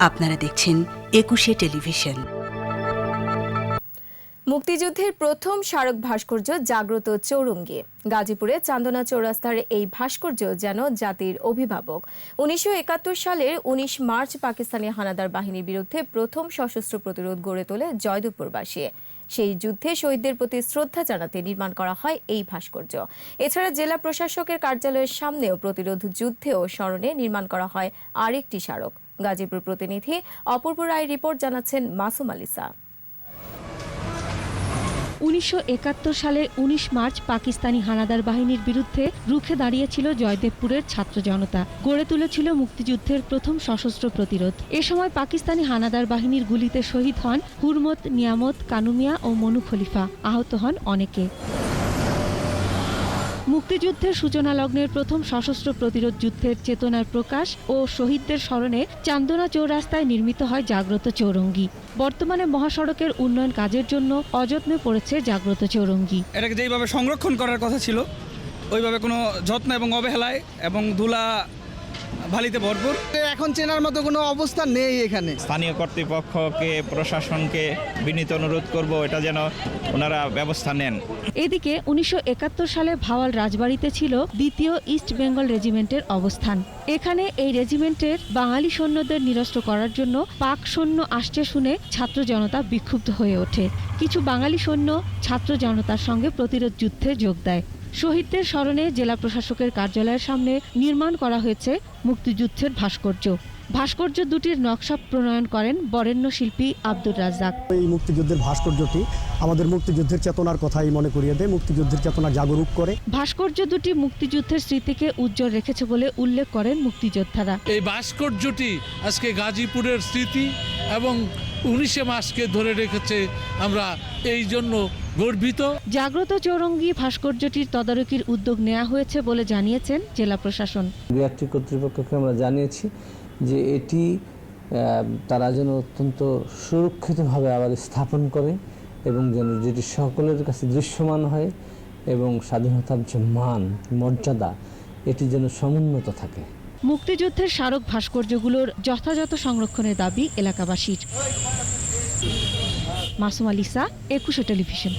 আপনারা দেখছেন একুশে টেলিভিশন। মুক্তিযুদ্ধের প্রথম স্মারক ভাস্কর্য জাগ্রত চৌরঙ্গি। গাজীপুরে চান্দনা চৌরাস্তার এই ভাস্কর্য যেন জাতির অভিভাবক। উনিশশো সালের ১৯ মার্চ পাকিস্তানি হানাদার বাহিনীর বিরুদ্ধে প্রথম সশস্ত্র প্রতিরোধ গড়ে তোলে জয়দেবপুরবাসী সেই যুদ্ধে শহীদদের প্রতি শ্রদ্ধা জানাতে নির্মাণ করা হয় এই ভাস্কর্য। এছাড়া জেলা প্রশাসকের কার্যালয়ের সামনেও প্রতিরোধ যুদ্ধে ও স্মরণে নির্মাণ করা হয় আরেকটি স্মারক। গাজীপুর প্রতিনিধি অপূর্ব রায় রিপোর্ট জানাচ্ছেন মাসুম আলিসা। উনিশশো সালে ১৯ মার্চ পাকিস্তানি হানাদার বাহিনীর বিরুদ্ধে রুখে দাঁড়িয়েছিল জয়দেবপুরের ছাত্র জনতা। গড়ে তুলেছিল মুক্তিযুদ্ধের প্রথম সশস্ত্র প্রতিরোধ। এ সময় পাকিস্তানি হানাদার বাহিনীর গুলিতে শহীদ হন হুরমত, নিয়ামত, কানুমিয়া ও মনু খলিফা। আহত হন অনেকে। মুক্তিযুদ্ধের সূচনা লগ্নের প্রথম সশস্ত্র প্রতিরোধ যুদ্ধের চেতনার প্রকাশ ও শহীদদের স্মরণে চান্দনা চৌরাস্তায় নির্মিত হয় জাগ্রত চৌরঙ্গি। বর্তমানে মহাসড়কের উন্নয়ন কাজের জন্য অযত্নে পড়েছে জাগ্রত চৌরঙ্গি। এটাকে যেইভাবে সংরক্ষণ করার কথা ছিল, ওইভাবে কোনো যত্ন এবং অবহেলায় এবং ধুলা ভালিতে ভরপুর। এখন চেনার মতো কোনো অবস্থা নেই এখানে। স্থানীয় কর্তৃপক্ষকে প্রশাসনকে বিনীত অনুরোধ করব এটা যেন ওনারা ব্যবস্থা নেন। এদিকে উনিশশো একাত্তর সালে ভাওয়াল রাজবাড়িতে ছিল দ্বিতীয় ইস্ট বেঙ্গল রেজিমেন্টের অবস্থান। এখানে এই রেজিমেন্টের বাঙালি সৈন্যদের নিরস্ত করার জন্য পাক সৈন্য আসছে শুনে ছাত্র জনতা বিক্ষুব্ধ হয়ে ওঠে। কিছু বাঙালি সৈন্য ছাত্র জনতার সঙ্গে প্রতিরোধ যুদ্ধে যোগ দেয়। শহীদদের স্মরণে জেলা প্রশাসকের কার্যালয়ের সামনে নির্মাণ করা হয়েছে মুক্তিযুদ্ধের ভাস্কর্য। ভাস্কর্য দুটির নকশা প্রণয়ন করেন বরেণ্য শিল্পী আব্দুর রাজ্জাক। এই মুক্তিযুদ্ধের ভাস্কর্যটি আমাদের মুক্তিযুদ্ধের চেতনার কথাই মনে করিয়ে দেয় মুক্তিযুদ্ধের চেতনা জাগরুক করে। ভাস্কর্য দুটি মুক্তিযুদ্ধের স্মৃতিকে উজ্জ্বল রেখেছে বলে উল্লেখ করেন মুক্তিযোদ্ধারা। এই ভাস্কর্যটি আজকে গাজীপুরের স্মৃতি এবং উনিশে মাসকে ধরে রেখেছে আমরা এই জন্য গর্বিত। জাগ্রত চৌরঙ্গি ভাস্কর্যটির তদারকির উদ্যোগ নেওয়া হয়েছে বলে জানিয়েছেন জেলা প্রশাসন। বিআরটি কর্তৃপক্ষকে আমরা জানিয়েছি যে এটি তারা যেন অত্যন্ত সুরক্ষিতভাবে আবার স্থাপন করে এবং যেন যেটি সকলের কাছে দৃশ্যমান হয় এবং স্বাধীনতার যে মান মর্যাদা এটি যেন সমুন্নত থাকে। মুক্তিযুদ্ধের স্মারক ভাস্কর্যগুলোর যথাযথ সংরক্ষণের দাবি এলাকাবাসীর। মাসুম আলিসা একুশে টেলিভিশন।